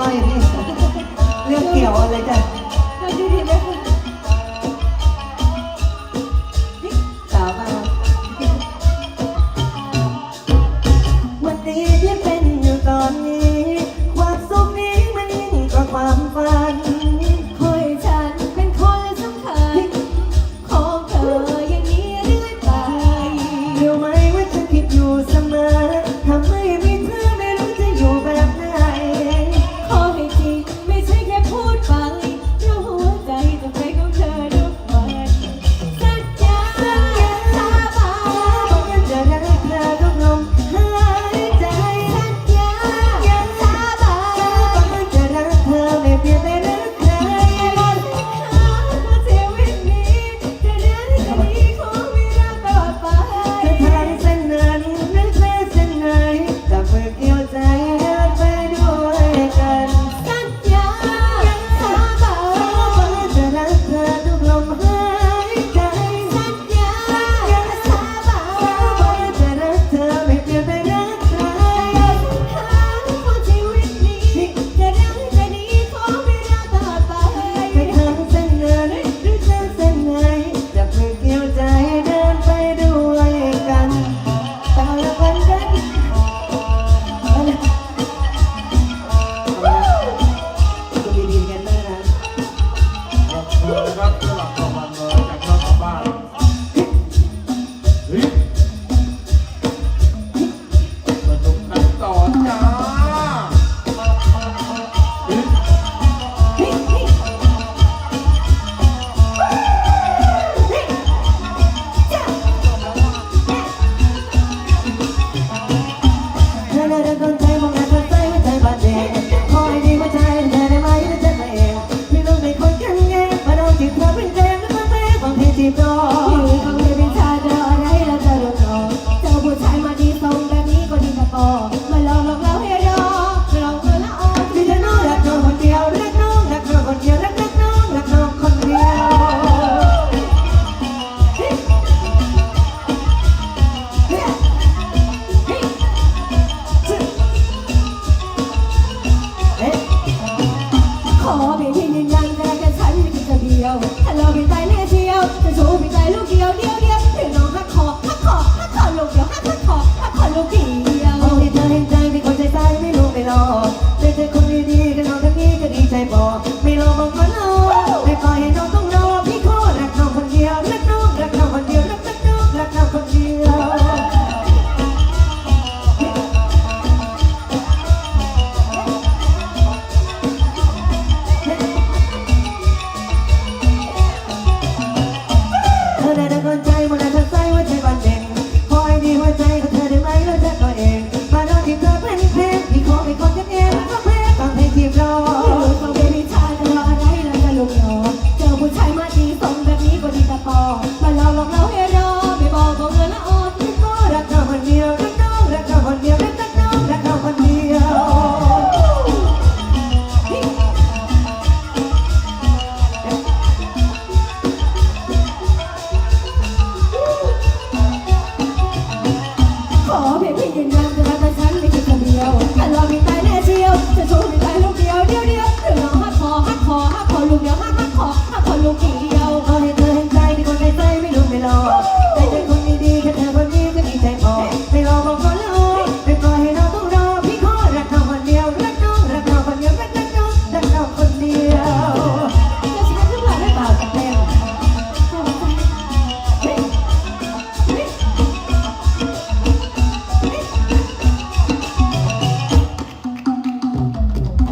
้อยพี่ เรื่องเกี่ยวอะไรจ้ะ จะโชว์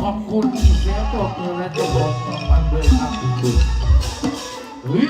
อบคุณเสียงปรบมือและตัวของรางวัลด้วยครับเฮ้ย